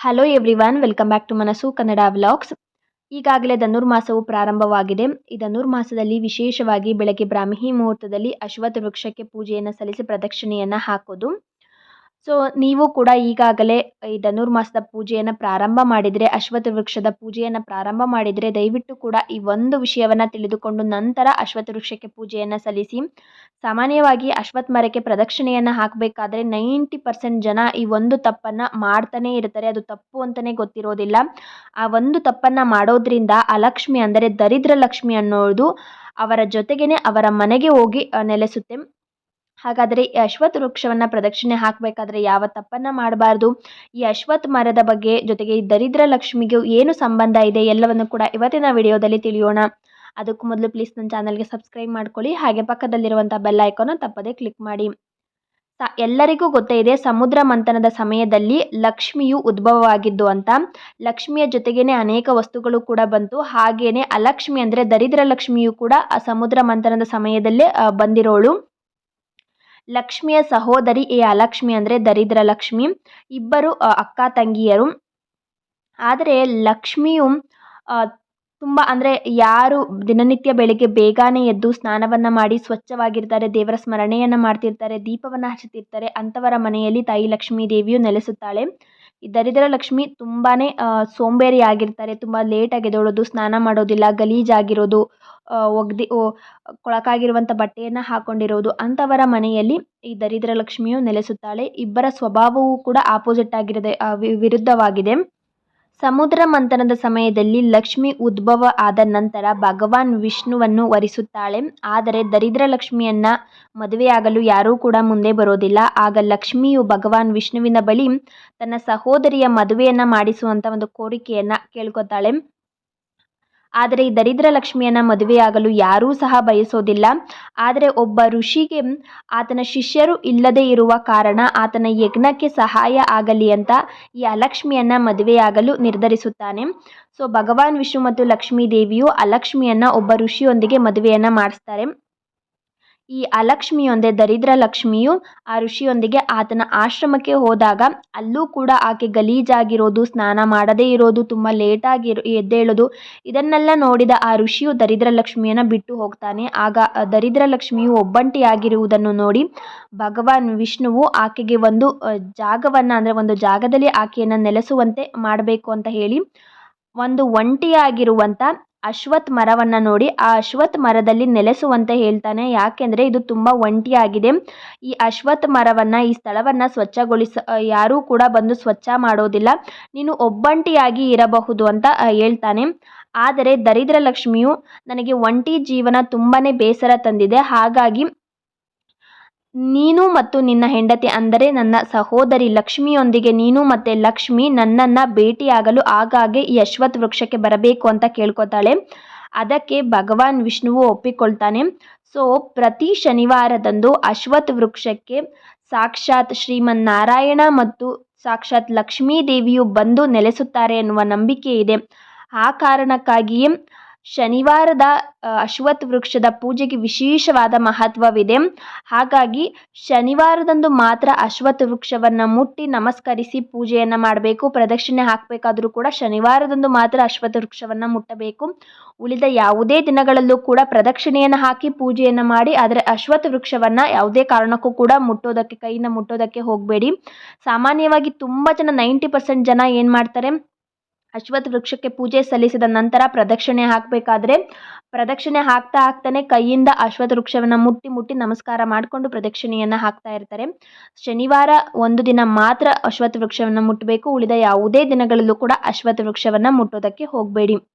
Hello everyone welcome back to Manassu Kannada vlogs ಈಗಾಗಲೇ ಧನುರ್ಮಾಸವು ಪ್ರಾರಂಭವಾಗಿದೆ. ಈ ಧನುರ್ಮಾಸದಲ್ಲಿ ವಿಶೇಷವಾಗಿ ಬೆಳಗ್ಗೆ ಬ್ರಾಹ್ಮಿ ಮುಹೂರ್ತದಲ್ಲಿ ಅಶ್ವತ್ಥ ವೃಕ್ಷಕ್ಕೆ ಪೂಜೆಯನ್ನು ಸಲ್ಲಿಸಿ ಪ್ರದಕ್ಷಿಣೆಯನ್ನು ಹಾಕೋದು. ಸೊ ನೀವು ಕೂಡ ಈಗಾಗಲೇ ಈ ಧನುರ್ಮಾಸದ ಪೂಜೆಯನ್ನು ಪ್ರಾರಂಭ ಮಾಡಿದರೆ ಅಶ್ವತ್ಥ ವೃಕ್ಷದ ಪೂಜೆಯನ್ನು ಪ್ರಾರಂಭ ಮಾಡಿದರೆ ದಯವಿಟ್ಟು ಕೂಡ ಈ ಒಂದು ವಿಷಯವನ್ನು ತಿಳಿದುಕೊಂಡು ನಂತರ ಅಶ್ವತ್ಥ ವೃಕ್ಷಕ್ಕೆ ಪೂಜೆಯನ್ನು ಸಲ್ಲಿಸಿ, ಸಾಮಾನ್ಯವಾಗಿ ಅಶ್ವತ್ಥ ಮರಕ್ಕೆ ಪ್ರದಕ್ಷಿಣೆಯನ್ನು ಹಾಕಬೇಕಾದ್ರೆ ನೈಂಟಿ ಪರ್ಸೆಂಟ್ ಜನ ಈ ಒಂದು ತಪ್ಪನ್ನು ಮಾಡ್ತಾನೇ ಇರ್ತಾರೆ. ಅದು ತಪ್ಪು ಅಂತಲೇ ಗೊತ್ತಿರೋದಿಲ್ಲ. ಆ ಒಂದು ತಪ್ಪನ್ನು ಮಾಡೋದ್ರಿಂದ ಅಲಕ್ಷ್ಮಿ ಅಂದರೆ ದರಿದ್ರ ಲಕ್ಷ್ಮಿ ಅನ್ನೋದು ಅವರ ಜೊತೆಗೇ ಅವರ ಮನೆಗೆ ಹೋಗಿ ನೆಲೆಸುತ್ತೆ. ಹಾಗಾದರೆ ಈ ಅಶ್ವತ್ಥ ವೃಕ್ಷವನ್ನು ಪ್ರದಕ್ಷಿಣೆ ಹಾಕಬೇಕಾದ್ರೆ ಯಾವ ತಪ್ಪನ್ನು ಮಾಡಬಾರ್ದು? ಈ ಅಶ್ವತ್ ಮರದ ಬಗ್ಗೆ ಜೊತೆಗೆ ಈ ದರಿದ್ರ ಲಕ್ಷ್ಮಿಗೂ ಏನು ಸಂಬಂಧ ಇದೆ ಎಲ್ಲವನ್ನು ಕೂಡ ಇವತ್ತಿನ ವಿಡಿಯೋದಲ್ಲಿ ತಿಳಿಯೋಣ. ಅದಕ್ಕೂ ಮೊದಲು ಪ್ಲೀಸ್ ನನ್ನ ಚಾನಲ್ಗೆ ಸಬ್ಸ್ಕ್ರೈಬ್ ಮಾಡ್ಕೊಳ್ಳಿ. ಹಾಗೆ ಪಕ್ಕದಲ್ಲಿರುವಂಥ ಬೆಲ್ ಐಕಾನ ತಪ್ಪದೇ ಕ್ಲಿಕ್ ಮಾಡಿ. ಎಲ್ಲರಿಗೂ ಗೊತ್ತೇ ಇದೆ, ಸಮುದ್ರ ಮಂಥನದ ಸಮಯದಲ್ಲಿ ಲಕ್ಷ್ಮಿಯು ಉದ್ಭವವಾಗಿದ್ದು ಅಂತ. ಲಕ್ಷ್ಮಿಯ ಜೊತೆಗೇನೆ ಅನೇಕ ವಸ್ತುಗಳು ಕೂಡ ಬಂತು. ಹಾಗೇನೆ ಅಲಕ್ಷ್ಮಿ ಅಂದರೆ ದರಿದ್ರ ಲಕ್ಷ್ಮಿಯು ಕೂಡ ಆ ಸಮುದ್ರ ಮಂಥನದ ಸಮಯದಲ್ಲೇ ಬಂದಿರೋಳು. ಲಕ್ಷ್ಮಿಯ ಸಹೋದರಿ ಎ ಅಲಕ್ಷ್ಮಿ ಅಂದರೆ ದರಿದ್ರ ಲಕ್ಷ್ಮಿ ಇಬ್ಬರು ಅಕ್ಕ ತಂಗಿಯರು. ಆದರೆ ಲಕ್ಷ್ಮಿಯು ತುಂಬ ಅಂದರೆ ಯಾರು ದಿನನಿತ್ಯ ಬೆಳಿಗ್ಗೆ ಬೇಗನೆ ಎದ್ದು ಸ್ನಾನವನ್ನು ಮಾಡಿ ಸ್ವಚ್ಛವಾಗಿರ್ತಾರೆ, ದೇವರ ಸ್ಮರಣೆಯನ್ನು ಮಾಡ್ತಿರ್ತಾರೆ, ದೀಪವನ್ನು ಹಚ್ಚುತ್ತಿರ್ತಾರೆ ಅಂಥವರ ಮನೆಯಲ್ಲಿ ತಾಯಿ ಲಕ್ಷ್ಮೀ ದೇವಿಯು ನೆಲೆಸುತ್ತಾಳೆ. ಈ ದರಿದ್ರ ಲಕ್ಷ್ಮಿ ತುಂಬಾ ಸೋಂಬೇರಿ ಆಗಿರ್ತಾರೆ ತುಂಬ ಲೇಟಾಗಿ ಎದ್ದೇಳೋದು, ಸ್ನಾನ ಮಾಡೋದಿಲ್ಲ, ಗಲೀಜಾಗಿರೋದು ಒಗ್ದು ಕೊಳಕಾಗಿರುವಂಥ ಬಟ್ಟೆಯನ್ನು ಹಾಕ್ಕೊಂಡಿರೋದು ಅಂಥವರ ಮನೆಯಲ್ಲಿ ಈ ದರಿದ್ರ ಲಕ್ಷ್ಮಿಯು ನೆಲೆಸುತ್ತಾಳೆ. ಇಬ್ಬರ ಸ್ವಭಾವವೂ ಕೂಡ ಆಪೋಸಿಟ್ ಆಗಿರದೆ ವಿರುದ್ಧವಾಗಿದೆ. ಸಮುದ್ರ ಮಂಥನದ ಸಮಯದಲ್ಲಿ ಲಕ್ಷ್ಮಿ ಉದ್ಭವ ಆದ ನಂತರ ಭಗವಾನ್ ವಿಷ್ಣುವನ್ನು ವರಿಸುತ್ತಾಳೆ. ಆದರೆ ದರಿದ್ರ ಲಕ್ಷ್ಮಿಯನ್ನ ಮದುವೆಯಾಗಲು ಯಾರೂ ಕೂಡ ಮುಂದೆ ಬರೋದಿಲ್ಲ. ಆಗ ಲಕ್ಷ್ಮಿಯು ಭಗವಾನ್ ವಿಷ್ಣುವಿನ ಬಳಿ ತನ್ನ ಸಹೋದರಿಯ ಮದುವೆಯನ್ನ ಮಾಡಿಸುವಂತ ಒಂದು ಕೋರಿಕೆಯನ್ನ ಕೇಳ್ಕೊತಾಳೆ. ಆದರೆ ಈ ದರಿದ್ರ ಲಕ್ಷ್ಮಿಯನ್ನು ಮದುವೆಯಾಗಲು ಯಾರೂ ಸಹ ಬಯಸೋದಿಲ್ಲ. ಆದರೆ ಒಬ್ಬ ಋಷಿಗೆ ಆತನ ಶಿಷ್ಯರು ಇಲ್ಲದೇ ಇರುವ ಕಾರಣ ಆತನ ಯಜ್ಞಕ್ಕೆ ಸಹಾಯ ಆಗಲಿ ಅಂತ ಈ ಅಲಕ್ಷ್ಮಿಯನ್ನು ಮದುವೆಯಾಗಲು ನಿರ್ಧರಿಸುತ್ತಾನೆ. ಸೊ ಭಗವಾನ್ ವಿಷ್ಣು ಮತ್ತು ಲಕ್ಷ್ಮೀ ದೇವಿಯು ಅಲಕ್ಷ್ಮಿಯನ್ನು ಒಬ್ಬ ಋಷಿಯೊಂದಿಗೆ ಮದುವೆಯನ್ನು ಮಾಡಿಸ್ತಾರೆ. ಈ ಅಲಕ್ಷ್ಮಿಯೊಂದೇ ದರಿದ್ರ ಲಕ್ಷ್ಮಿಯು ಆ ಋಷಿಯೊಂದಿಗೆ ಆತನ ಆಶ್ರಮಕ್ಕೆ ಹೋದಾಗ ಅಲ್ಲೂ ಕೂಡ ಆಕೆ ಗಲೀಜಾಗಿರೋದು, ಸ್ನಾನ ಮಾಡದೇ ಇರೋದು, ತುಂಬ ಲೇಟಾಗಿ ಎದ್ದೇಳೋದು, ಇದನ್ನೆಲ್ಲ ನೋಡಿದ ಆ ಋಷಿಯು ದರಿದ್ರ ಲಕ್ಷ್ಮಿಯನ್ನು ಬಿಟ್ಟು ಹೋಗ್ತಾನೆ. ಆಗ ದರಿದ್ರ ಲಕ್ಷ್ಮಿಯು ಒಬ್ಬಂಟಿಯಾಗಿರುವುದನ್ನು ನೋಡಿ ಭಗವಾನ್ ವಿಷ್ಣುವು ಆಕೆಗೆ ಒಂದು ಜಾಗವನ್ನು, ಅಂದರೆ ಒಂದು ಜಾಗದಲ್ಲಿ ಆಕೆಯನ್ನು ನೆಲೆಸುವಂತೆ ಮಾಡಬೇಕು ಅಂತ ಹೇಳಿ, ಒಂದು ಒಂಟಿಯಾಗಿರುವಂಥ ಅಶ್ವತ್ಥ ಮರವನ್ನು ನೋಡಿ, ಆ ಅಶ್ವತ್ ಮರದಲ್ಲಿ ನೆಲೆಸುವಂತೆ ಹೇಳ್ತಾನೆ. ಯಾಕೆಂದರೆ ಇದು ತುಂಬ ಒಂಟಿಯಾಗಿದೆ. ಈ ಅಶ್ವತ್ಥ ಮರವನ್ನು, ಈ ಸ್ಥಳವನ್ನು ಸ್ವಚ್ಛಗೊಳಿಸ ಯಾರೂ ಕೂಡ ಬಂದು ಸ್ವಚ್ಛ ಮಾಡೋದಿಲ್ಲ. ನೀನು ಒಬ್ಬಂಟಿಯಾಗಿ ಇರಬಹುದು ಅಂತ ಹೇಳ್ತಾನೆ. ಆದರೆ ದರಿದ್ರ ಲಕ್ಷ್ಮಿಯು ನನಗೆ ಒಂಟಿ ಜೀವನ ತುಂಬಾ ಬೇಸರ ತಂದಿದೆ. ಹಾಗಾಗಿ ನೀನು ಮತ್ತು ನಿನ್ನ ಹೆಂಡತಿ ಅಂದರೆ ನನ್ನ ಸಹೋದರಿ ಲಕ್ಷ್ಮಿಯೊಂದಿಗೆ ನೀನು ಮತ್ತು ಲಕ್ಷ್ಮಿ ನನ್ನನ್ನು ಭೇಟಿಯಾಗಲು ಆಗಾಗ್ಗೆ ಯಶ್ವತ್ ವೃಕ್ಷಕ್ಕೆ ಬರಬೇಕು ಅಂತ ಕೇಳ್ಕೊತಾಳೆ. ಅದಕ್ಕೆ ಭಗವಾನ್ ವಿಷ್ಣುವು ಒಪ್ಪಿಕೊಳ್ತಾನೆ. ಸೊ, ಪ್ರತಿ ಶನಿವಾರದಂದು ಅಶ್ವತ್ ವೃಕ್ಷಕ್ಕೆ ಸಾಕ್ಷಾತ್ ಶ್ರೀಮನ್ನಾರಾಯಣ ಮತ್ತು ಸಾಕ್ಷಾತ್ ಲಕ್ಷ್ಮೀ ದೇವಿಯು ಬಂದು ನೆಲೆಸುತ್ತಾರೆ ಎನ್ನುವ ನಂಬಿಕೆ ಇದೆ. ಆ ಕಾರಣಕ್ಕಾಗಿಯೇ ಶನಿವಾರದ ಅಶ್ವತ್ಥ ವೃಕ್ಷದ ಪೂಜೆಗೆ ವಿಶೇಷವಾದ ಮಹತ್ವವಿದೆ. ಹಾಗಾಗಿ ಶನಿವಾರದಂದು ಮಾತ್ರ ಅಶ್ವತ್ಥ ವೃಕ್ಷವನ್ನು ಮುಟ್ಟಿ ನಮಸ್ಕರಿಸಿ ಪೂಜೆಯನ್ನು ಮಾಡಬೇಕು. ಪ್ರದಕ್ಷಿಣೆ ಹಾಕಬೇಕಾದರೂ ಕೂಡ ಶನಿವಾರದಂದು ಮಾತ್ರ ಅಶ್ವತ್ಥ ವೃಕ್ಷವನ್ನು ಮುಟ್ಟಬೇಕು. ಉಳಿದ ಯಾವುದೇ ದಿನಗಳಲ್ಲೂ ಕೂಡ ಪ್ರದಕ್ಷಿಣೆಯನ್ನು ಹಾಕಿ ಪೂಜೆಯನ್ನು ಮಾಡಿ, ಆದರೆ ಅಶ್ವತ್ಥ ವೃಕ್ಷವನ್ನು ಯಾವುದೇ ಕಾರಣಕ್ಕೂ ಕೂಡ ಮುಟ್ಟೋದಕ್ಕೆ, ಕೈಯಿಂದ ಮುಟ್ಟೋದಕ್ಕೆ ಹೋಗಬೇಡಿ. ಸಾಮಾನ್ಯವಾಗಿ ತುಂಬ ಜನ ನೈಂಟಿ ಪರ್ಸೆಂಟ್ ಜನ ಏನು ಮಾಡ್ತಾರೆ ಅಶ್ವತ್ಥ ವೃಕ್ಷಕ್ಕೆ ಪೂಜೆ ಸಲ್ಲಿಸಿದ ನಂತರ ಪ್ರದಕ್ಷಿಣೆ ಹಾಕಬೇಕಾದ್ರೆ ಪ್ರದಕ್ಷಿಣೆ ಹಾಕ್ತಾ ಹಾಕ್ತಾನೆ ಕೈಯಿಂದ ಅಶ್ವತ್ಥ ವೃಕ್ಷವನ್ನು ಮುಟ್ಟಿ ಮುಟ್ಟಿ ನಮಸ್ಕಾರ ಮಾಡಿಕೊಂಡು ಪ್ರದಕ್ಷಿಣೆಯನ್ನು ಹಾಕ್ತಾ ಇರ್ತಾರೆ. ಶನಿವಾರ ಒಂದು ದಿನ ಮಾತ್ರ ಅಶ್ವತ್ಥ ವೃಕ್ಷವನ್ನು ಮುಟ್ಟಬೇಕು ಉಳಿದ ಯಾವುದೇ ದಿನಗಳಲ್ಲೂ ಕೂಡ ಅಶ್ವತ್ಥ ವೃಕ್ಷವನ್ನು ಮುಟ್ಟೋದಕ್ಕೆ ಹೋಗಬೇಡಿ.